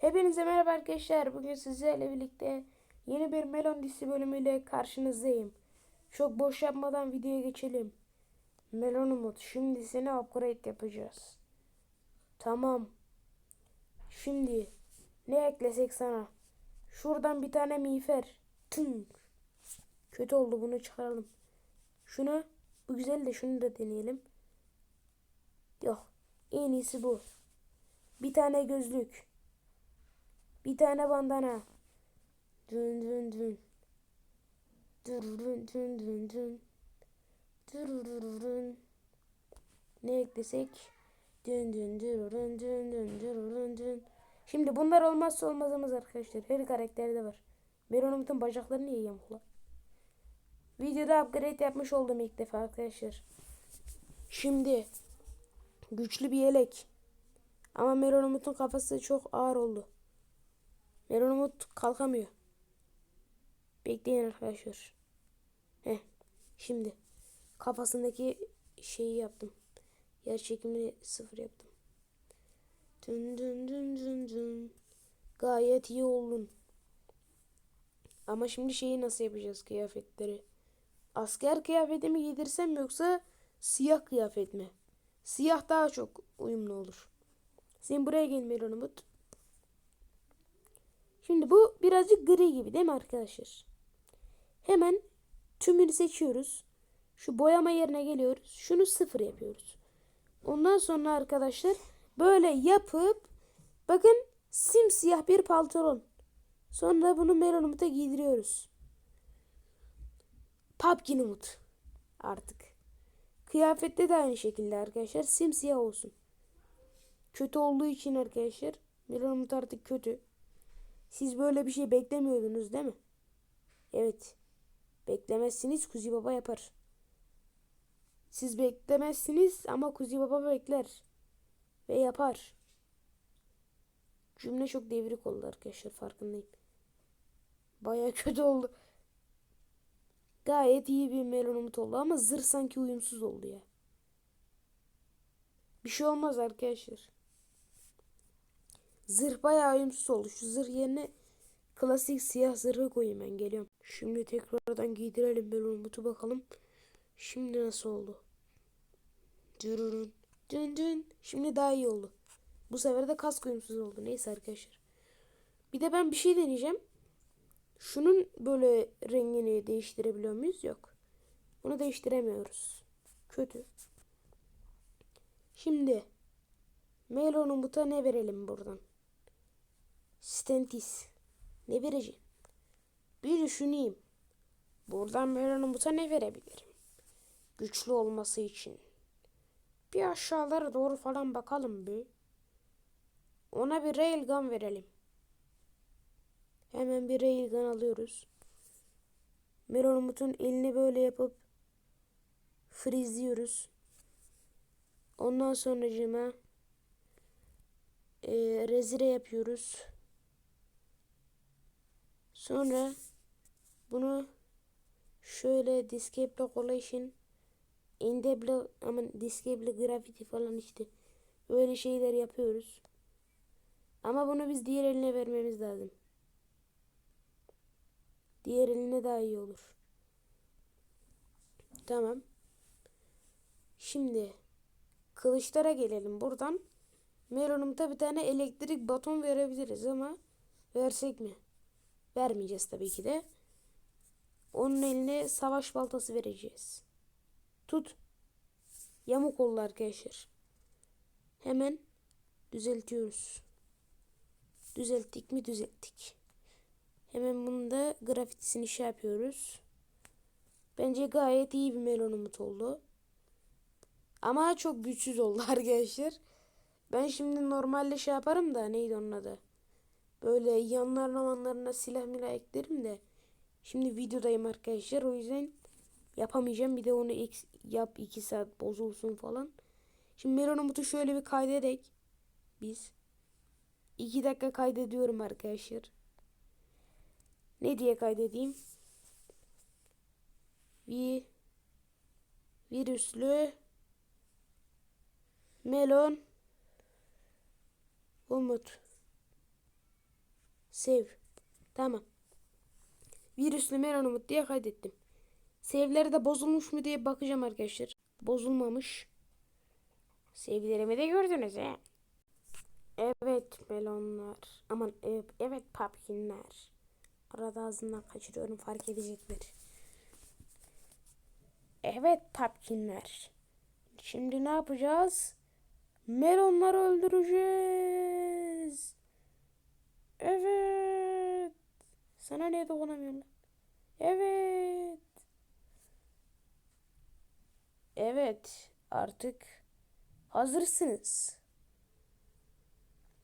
Hepinize merhaba arkadaşlar. Bugün sizlerle birlikte yeni bir Melon dizisi bölümüyle karşınızdayım. Çok boş yapmadan videoya geçelim. Melon Umut, şimdi seni upgrade yapacağız. Tamam. Şimdi ne eklesek sana? Şuradan bir tane miğfer. Tüm. Kötü oldu bunu çıkaralım. Şunu bu güzel de şunu da deneyelim. Yok. En iyisi bu. Bir tane gözlük. Bir tane bandana. Dün dün dün. Dün dün dün dün. Dün. Ne eklesek? Dün dün dün dün dün dün dün. Şimdi bunlar olmazsa olmazımız arkadaşlar. Her karakterde var. Meronum'un bacakları niye yamukla? Videoda upgrade yapmış oldum ilk defa arkadaşlar. Şimdi güçlü bir yelek. Ama Meron Umut'un kafası çok ağır oldu. Meron Umut kalkamıyor. Bekleyin arkadaşlar. Heh. Şimdi kafasındaki şeyi yaptım. Yer çekimini sıfır yaptım. Dün dün dün dün dün. Gayet iyi oldun. Ama şimdi şeyi nasıl yapacağız kıyafetleri? Asker kıyafeti mi giydirsem yoksa siyah kıyafet mi? Siyah daha çok uyumlu olur. Sen buraya gel Meron Umut. Şimdi bu birazcık gri gibi değil mi arkadaşlar? Hemen tümünü seçiyoruz. Şu boyama yerine geliyoruz. Şunu sıfır yapıyoruz. Ondan sonra arkadaşlar böyle yapıp bakın simsiyah bir pantolon. Sonra bunu Meron Umut'a giydiriyoruz. Pumpkin Umut artık. Kıyafette de aynı şekilde arkadaşlar simsiyah olsun. Kötü olduğu için arkadaşlar Meron Umut artık kötü. Siz böyle bir şey beklemiyordunuz değil mi? Evet. Beklemezsiniz Kuzi Baba yapar. Siz beklemezsiniz ama Kuzi Baba bekler. Ve yapar. Cümle çok devrik oldu arkadaşlar farkındayım. Baya kötü oldu. Gayet iyi bir melon umut oldu ama zırh sanki uyumsuz oldu ya. Bir şey olmaz arkadaşlar. Zırh bayağı uyumsuz oldu. Şu zırh yerine klasik siyah zırhı koyayım ben geliyorum. Şimdi tekrardan giydirelim melon umutu bakalım. Şimdi nasıl oldu? Dürürün. Dün dün. Şimdi daha iyi oldu. Bu sefer de kask uyumsuz oldu. Neyse arkadaşlar. Bir de ben bir şey deneyeceğim. Şunun böyle rengini değiştirebiliyor muyuz? Yok. Bunu değiştiremiyoruz. Kötü. Şimdi Melon Umut'a ne verelim buradan? Stentis. Ne vereceğim? Bir düşüneyim. Buradan Melon Umut'a ne verebilirim? Güçlü olması için. Bir aşağılara doğru falan bakalım bir. Ona bir railgun verelim. Hemen bir railgun alıyoruz. Meron Umut'un elini böyle yapıp frizliyoruz. Ondan sonra cima e, rezire yapıyoruz. Sonra bunu şöyle Discable Collation Indable ama Discable Graffiti falan işte öyle şeyler yapıyoruz. Ama bunu biz diğer eline vermemiz lazım. Diğer eline daha iyi olur. Tamam. Şimdi kılıçlara gelelim. Buradan Melon'umda bir tane elektrik baton verebiliriz ama versek mi? Vermeyeceğiz tabii ki de. Onun eline savaş baltası vereceğiz. Tut. Yamuk oldu arkadaşlar. Hemen düzeltiyoruz. Düzelttik mi düzelttik. Hemen bunu da grafitisini şey yapıyoruz. Bence gayet iyi bir melon umut oldu. Ama çok güçsüz oldu arkadaşlar. Ben şimdi normalde şey yaparım da neydi onun adı? Böyle yanlarına manlarına silah milah eklerim de. Şimdi videodayım arkadaşlar o yüzden yapamayacağım. Bir de onu yap 2 saat bozulsun falan. Şimdi Melon Umut'u şöyle bir kaydedek. Biz. 2 dakika kaydediyorum arkadaşlar. Ne diye kaydedeyim? Bir virüslü melon umut. Sev. Tamam. Virüslü Meron Umut diye kaydettim. Save'leri de bozulmuş mu diye bakacağım arkadaşlar. Bozulmamış. Save'lerimi de gördünüz he. Evet melonlar. Aman evet, evet pumpkinler. Arada ağzından kaçırıyorum fark edecekler. Evet pumpkinler. Şimdi ne yapacağız? Melonları öldüreceğiz. Evet. Sana niye dokunamıyorum? Evet. Evet. Artık hazırsınız.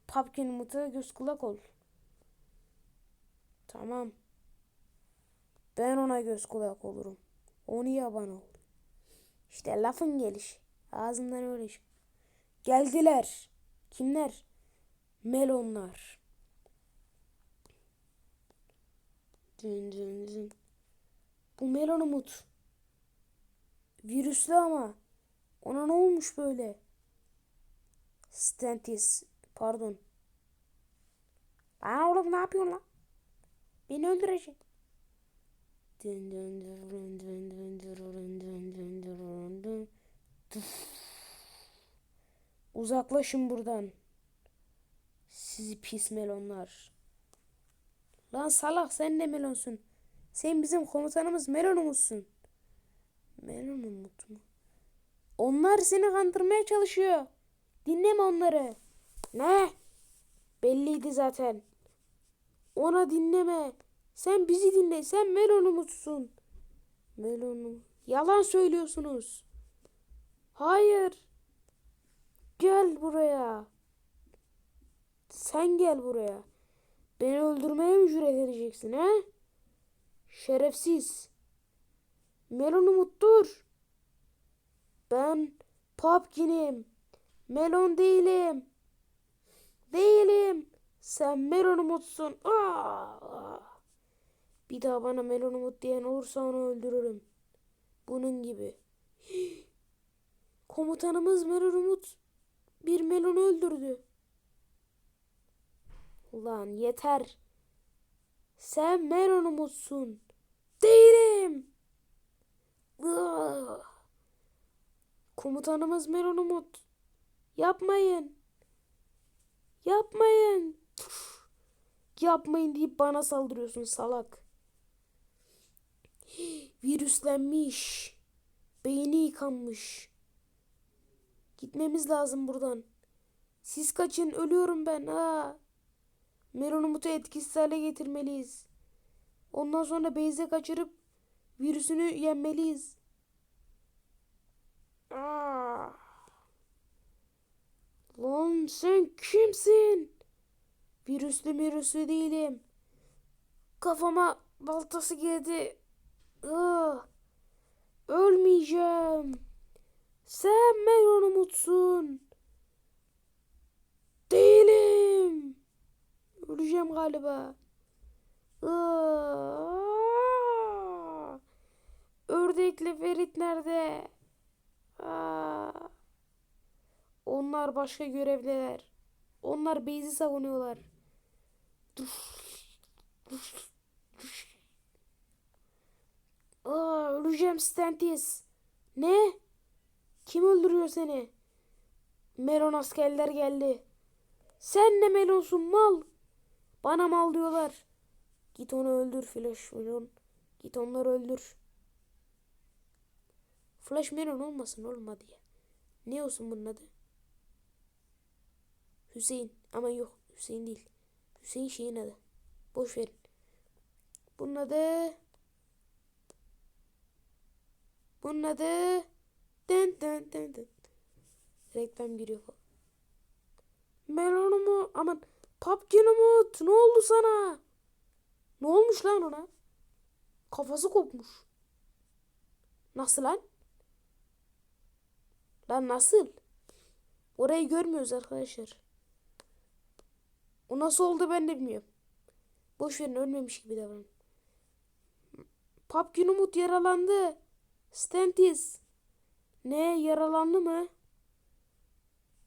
Pumpkin Umut'a göz kulak ol. Tamam. Ben ona göz kulak olurum. Onu yaban ol. İşte lafın geliş. Ağzından öyle çık. Geldiler. Kimler? Melonlar. Dün dün dün. Bu melon umut. Virüslü ama. Ona ne olmuş böyle? Stentis. Pardon. Lan oğlum ne yapıyorsun lan? Beni öldürecek. Dün dün dün dün dün dün dün dün dün dün. Uzaklaşın buradan. Sizi pis melonlar. Lan salak sen de melonsun. Sen bizim komutanımız melonumuzsun. Melon umut mu? Onlar seni kandırmaya çalışıyor. Dinleme onları. Ne? Belliydi zaten. Ona dinleme. Sen bizi dinle. Sen melonumuzsun. Melonum. Yalan söylüyorsunuz. Hayır. Gel buraya. Sen gel buraya. Beni öldürmeye mi cüret edeceksin he? Şerefsiz. Melon Umut dur. Ben Popkin'im. Melon değilim. Değilim. Sen Melon Umut'sun. Aa! Bir daha bana Melon Umut diyen olursa onu öldürürüm. Bunun gibi. Komutanımız Melon Umut bir melonu öldürdü. Ulan yeter. Sen Melon Umut'sun. Değilim. Komutanımız Melon Umut. Yapmayın. Yapmayın. Yapmayın deyip bana saldırıyorsun salak. Virüslenmiş. Beyni yıkanmış. Gitmemiz lazım buradan. Siz kaçın ölüyorum ben ha. Meron Umut'u etkisiz hale getirmeliyiz. Ondan sonra Beyze kaçırıp virüsünü yenmeliyiz. Aa. Lan sen kimsin? Virüslü virüslü değilim. Kafama baltası girdi. Aa. Ölmeyeceğim. Sen Meron Umut'sun. Değilim. Galiba. Aa! Ördekli Ferit nerede? Aa! Onlar başka görevliler. Onlar Beyzi savunuyorlar. Aa, öleceğim Stentis. Ne? Kim öldürüyor seni? Melon askerler geldi. Sen ne melonsun mal? Bana mal diyorlar. Git onu öldür Flash Melon. Git onları öldür. Flash Melon olmasın olmadı ya. Ne olsun bunun adı? Hüseyin. Ama yok Hüseyin değil. Hüseyin şeyin adı. Boş verin. Bunun adı... Bunun adı... Dın dın dın dın. Reklam giriyor falan. Melonu mu? Aman Papkin Umut ne oldu sana? Ne olmuş lan ona? Kafası kopmuş. Nasıl lan? Lan nasıl? Orayı görmüyoruz arkadaşlar. O nasıl oldu ben de bilmiyorum. Boş verin ölmemiş gibi davranın. Papkin Umut yaralandı. Stentis. Ne yaralandı mı?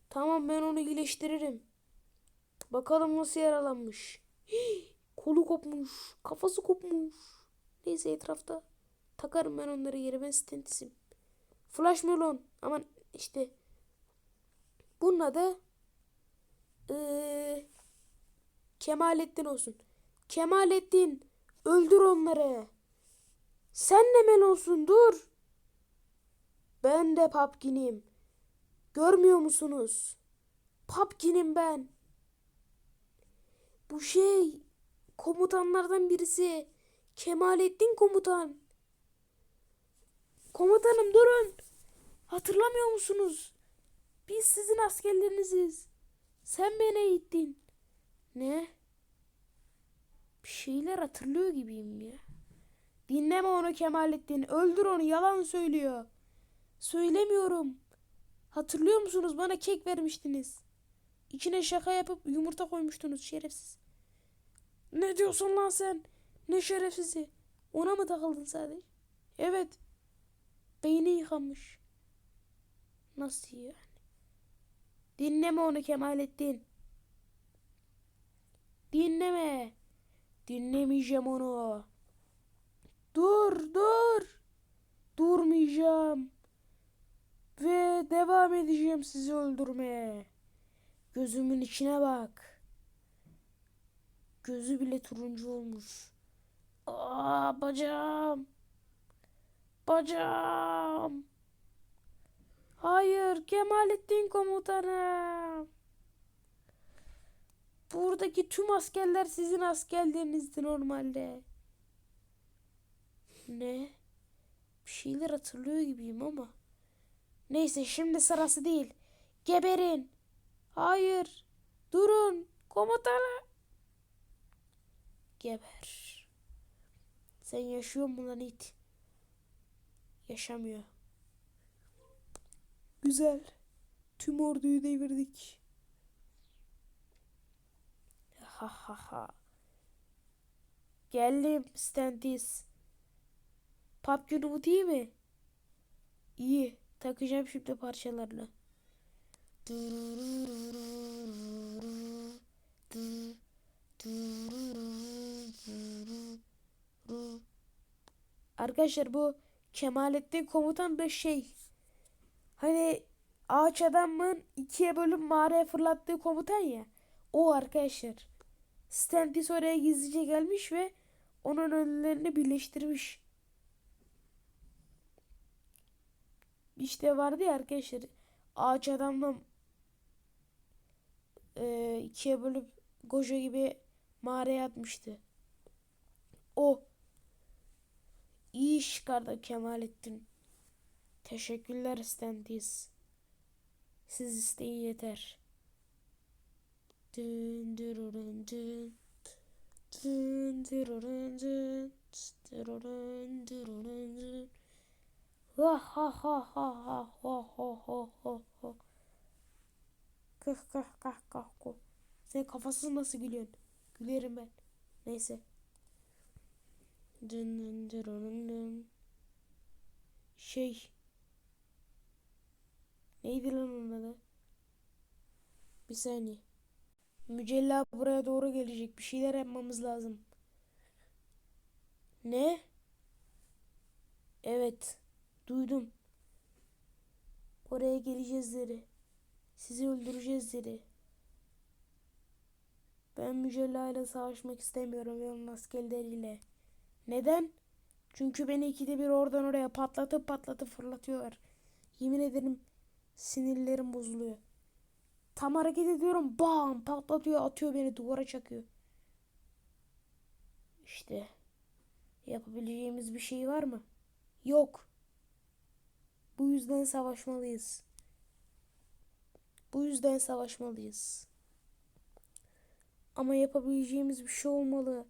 Tamam ben onu iyileştiririm. Bakalım nasıl yaralanmış. Kolu kopmuş. Kafası kopmuş. Neyse etrafta. Takarım ben onları yere. Ben stentis'im. Flash melon. Aman işte. Bunun adı eee, Kemalettin olsun. Kemalettin. Öldür onları. Sen de melonsun dur. Ben de Papkin'im. Görmüyor musunuz? Papkin'im ben. Bu şey komutanlardan birisi. Kemalettin komutan. Komutanım durun. Hatırlamıyor musunuz? Biz sizin askerleriniziz. Sen beni eğittin. Ne? Bir şeyler hatırlıyor gibiyim ya. Dinleme onu Kemalettin. Öldür onu. Yalan söylüyor. Söylemiyorum. Hatırlıyor musunuz? Bana kek vermiştiniz. İçine şaka yapıp yumurta koymuştunuz şerefsiz. Ne diyorsun lan sen? Ne şerefsizi? Ona mı takıldın sadece? Evet. Beyni yıkanmış. Nasıl yani? Dinleme onu Kemalettin. Dinleme. Dinlemeyeceğim onu. Dur, dur. Durmayacağım. Ve devam edeceğim sizi öldürmeye. Gözümün içine bak. Gözü bile turuncu olmuş. Aa bacağım. Bacağım. Hayır Kemalettin komutanım. Buradaki tüm askerler sizin askerlerinizdi normalde. Ne? Bir şeyler hatırlıyor gibiyim ama. Neyse şimdi sırası değil. Geberin. Hayır. Durun. Komutanım. Geber. Sen yaşıyor musun lan it? Yaşamıyor. Güzel. Tüm orduyu devirdik. Ha ha ha. Geldim Stentis. Pop günü bu değil mi? İyi. Takacağım şimdi parçalarını. Arkadaşlar bu Kemalettin komutan da şey hani ağaç adamın ikiye bölüp mağaraya fırlattığı komutan ya o arkadaşlar Stentis oraya gizlice gelmiş ve onun ölülerini birleştirmiş. İşte vardı ya arkadaşlar ağaç adamla e, ikiye bölüp Gojo gibi mağaraya atmıştı. O. İyi iş çıkardı Kemalettin. Teşekkürler Stentis. Siz isteyin yeter. Ha ha ha ha ha ha ha ha ha ha. Kah kah kah kah. Sen kafasız nasıl gülüyorsun? Gülerim ben. Neyse. Dın dın dın dın dın. Şey. Neydi lan onun adı? Bir saniye. Mücella buraya doğru gelecek. Bir şeyler yapmamız lazım. Ne? Evet. Duydum. Oraya geleceğiz dedi. Sizi öldüreceğiz dedi. Ben Mücella ile savaşmak istemiyorum ve onun askerleriyle. Neden? Çünkü beni ikide bir oradan oraya patlatıp patlatıp fırlatıyorlar. Yemin ederim sinirlerim bozuluyor. Tam hareket ediyorum bam patlatıyor atıyor beni duvara çakıyor. İşte yapabileceğimiz bir şey var mı? Yok. Bu yüzden savaşmalıyız. Bu yüzden savaşmalıyız. Ama yapabileceğimiz bir şey olmalı.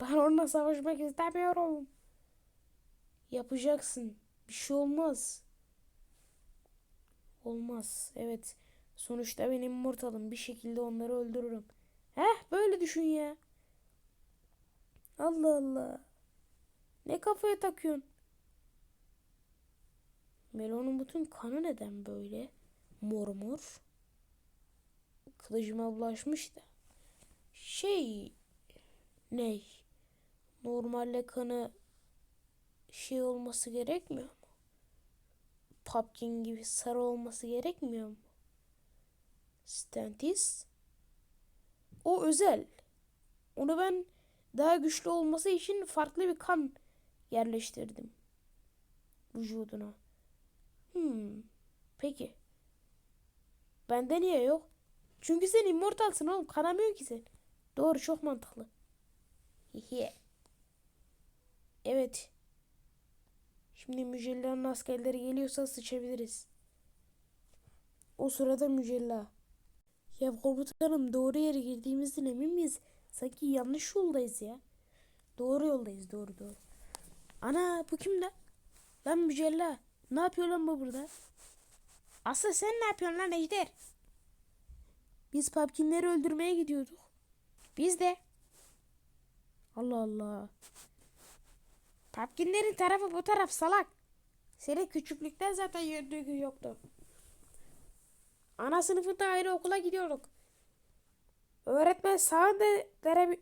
Ben onunla savaşmak istemiyorum. Yapacaksın. Bir şey olmaz. Olmaz. Evet. Sonuçta benim immortalım. Bir şekilde onları öldürürüm. Heh böyle düşün ya. Allah Allah. Ne kafaya takıyorsun? Melon'un bütün kanı neden böyle? Mor mor. Kılıcıma bulaşmış da. Şey Ney? Normalde kanı şey olması gerekmiyor mu? Pumpkin gibi sarı olması gerekmiyor mu? Stentis. O özel. Onu ben daha güçlü olması için farklı bir kan yerleştirdim vücuduna. Hmm. Peki. Bende niye yok? Çünkü sen immortalsın oğlum. Kanamıyorsun ki sen. Doğru çok mantıklı. Evet. Şimdi Mücella'nın askerleri geliyorsa sıçabiliriz. O sırada Mücella. Ya komutanım doğru yere girdiğimizden emin miyiz? Sanki yanlış yoldayız ya. Doğru yoldayız doğru doğru. Ana bu kim lan? Lan Mücella. Ne yapıyor lan bu burada? Asıl sen ne yapıyorsun lan Ejder? Biz papkinleri öldürmeye gidiyorduk. Biz de. Allah Allah. Papkinlerin tarafı bu taraf salak. Senin küçüklükten zaten yöndüğü yoktu. Ana sınıfında ayrı okula gidiyorduk. Öğretmen sağa de,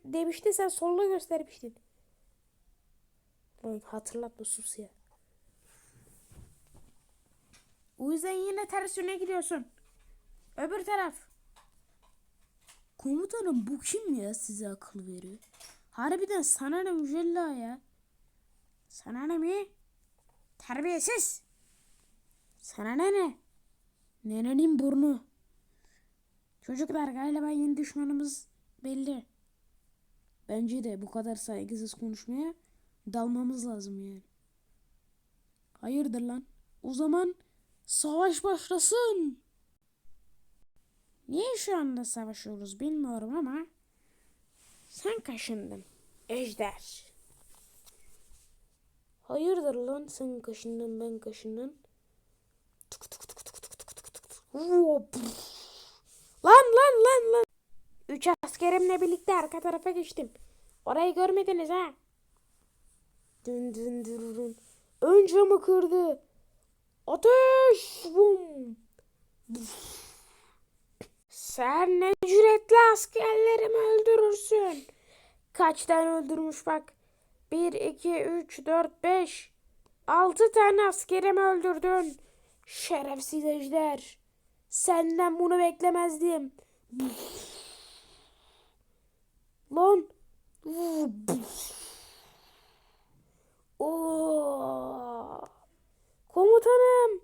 demişti sen solunu göstermiştin. Lan hatırlatma sus ya. O yüzden yine ters yöne gidiyorsun. Öbür taraf. Komutanım bu kim ya size akıl veriyor? Harbiden sana ne Mücella ya? Sana ne mi? Terbiyesiz. Sana ne ne? Nenenin burnu. Çocuklar galiba yeni düşmanımız belli. Bence de bu kadar saygısız konuşmaya dalmamız lazım yani. Hayırdır lan? O zaman savaş başlasın. Niye şu anda savaşıyoruz bilmiyorum ama sen kaşındın. Ejder. Hayırdır lan sen kaşındın ben kaşındın. Tık tık tık tık tık tık tık. Hop. Lan lan lan lan. Üç askerimle birlikte arka tarafa geçtim. Orayı görmediniz ha. Dün dün dün dün. Ön kırdı. Ateş! Bum! Sen ne cüretli askerlerimi öldürürsün. Kaç tane öldürmüş bak. 1, 2, 3, 4, 5. 6 tane askerimi öldürdün. Şerefsiz ejder. Senden bunu beklemezdim. Lan. Oo. Komutanım.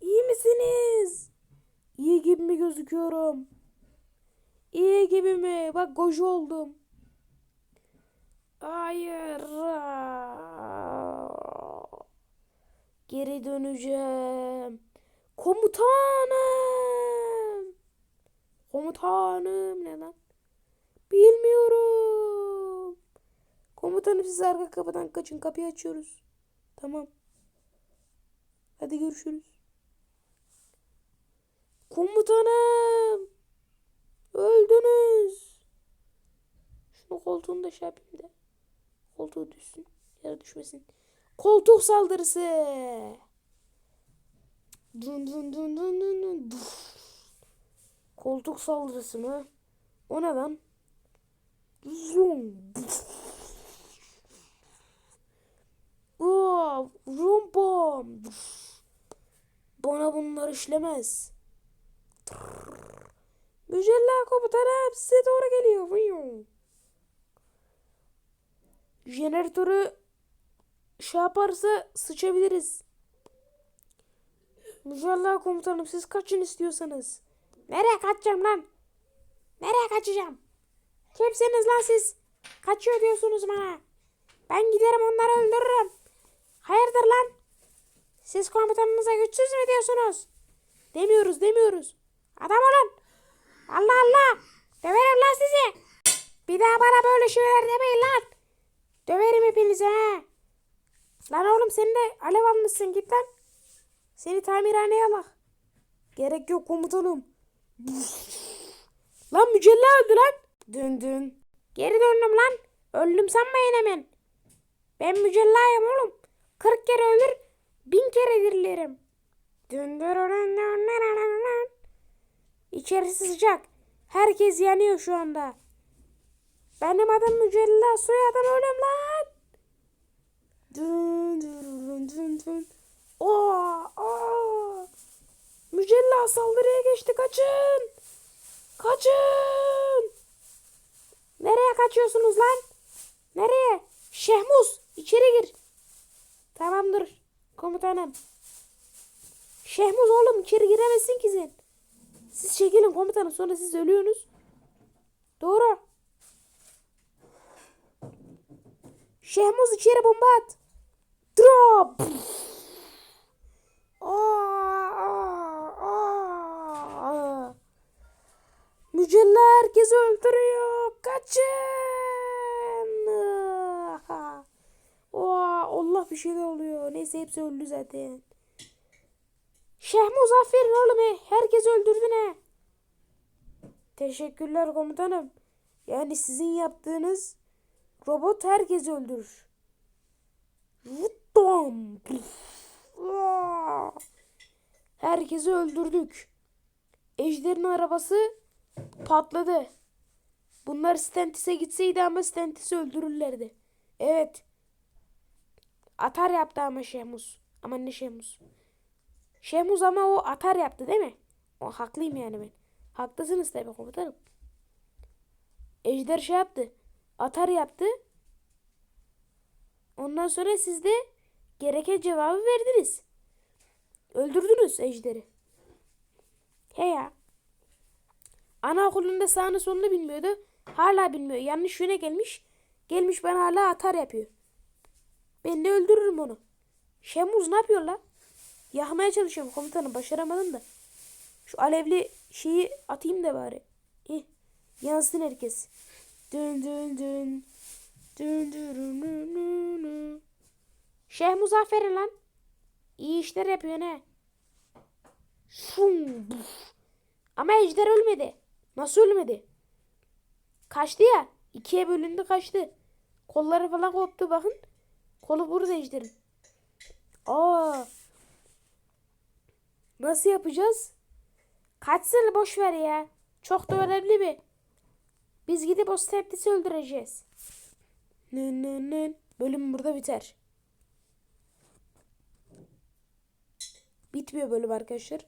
iyi misiniz? İyi gibi mi gözüküyorum? İyi gibi mi? Bak goju oldum. Hayır. Geri döneceğim. Komutanım. Komutanım ne lan? Bilmiyorum. Komutanım siz arka kapıdan kaçın. Kapıyı açıyoruz. Tamam. Hadi görüşürüz. Komutanım. Öldünüz. Şunu koltuğunu da şey yapayım da. Koltuğu düşsün. Da düşmesin. Koltuk saldırısı. Dun dun dun dun dun dun. Koltuk saldırısı mı? O ne lan? Zoom. Oo, rumbom. Bana bunlar işlemez. Mücella komutanım size doğru geliyor. Jeneratörü şey yaparsa sıçabiliriz. Mücella komutanım siz kaçın istiyorsanız. Nereye kaçacağım lan? Nereye kaçacağım? Kimsiniz lan siz? Kaçıyor diyorsunuz bana. Ben giderim onları öldürürüm. Hayırdır lan? Siz komutanınıza güçsüz mü diyorsunuz? Demiyoruz demiyoruz. Adam olun. Allah Allah. Döverim lan sizi. Bir daha bana böyle şeyler demeyin lan. Döverim hepinizi ha. Lan oğlum sen de alev almışsın git lan. Seni tamirhaneye alak. Gerek yok komutanım. lan mücella öldü lan. Dün dün. Geri döndüm lan. Öldüm sanmayın hemen. Ben mücellayım oğlum. 40 kere ölür, bin kere dirilirim. Dün dün dün dün dün dün dün. İçerisi sıcak. Herkes yanıyor şu anda. Benim adım Mücella, soyadım ölüm lan. Dün dün dün dün. Oo, oo. Mücella saldırıya geçti, kaçın. Kaçın. Nereye kaçıyorsunuz lan? Nereye? Şehmuz, içeri gir. Tamamdır komutanım. Şehmuz oğlum içeri giremezsin ki sen. Siz çekilin komutanım sonra siz ölüyorsunuz. Doğru. Şehmuz içeri bomba at. Drop. Aa, aa, aa. Mücella herkesi öldürüyor. Kaçın. Oha, Allah bir şeyler oluyor. Neyse hepsi öldü zaten. Şehmuz aferin oğlum he. Herkes öldürdün he. Teşekkürler komutanım. Yani sizin yaptığınız robot herkesi öldürür. Aa! Herkesi öldürdük. Ejder'in arabası patladı. Bunlar Stentis'e gitseydi ama Stentis'i öldürürlerdi. Evet. Atar yaptı ama Şehmuz. Ama ne Şehmuz? Şehmuz ama o atar yaptı değil mi? O haklıyım yani ben. Haklısınız tabii komutanım. Ejder şey yaptı. Atar yaptı. Ondan sonra siz de gereken cevabı verdiniz. Öldürdünüz Ejder'i. He ya. Anaokulunda sağını solunu bilmiyordu. Hala bilmiyor. Yanlış yöne gelmiş. Gelmiş bana hala atar yapıyor. Ben de öldürürüm onu. Şemuz ne yapıyor la? Yakmaya çalışıyorum komutanım. Başaramadım da. Şu alevli şeyi atayım da bari. İh. Yansın herkes. Dün dün dün. Dün dün dün dün. Şehmuz aferin lan. İyi işler yapıyor ne? Şum. Ama ejder ölmedi. Nasıl ölmedi? Kaçtı ya. İkiye bölündü kaçtı. Kolları falan koptu bakın. Kolu burada ejderin. Aa. Nasıl yapacağız? Kaçsın boş ver ya. Çok da önemli mi? Biz gidip o Steptis'i öldüreceğiz. Nın nın nın. Bölüm burada biter. Bitmiyor bölüm arkadaşlar.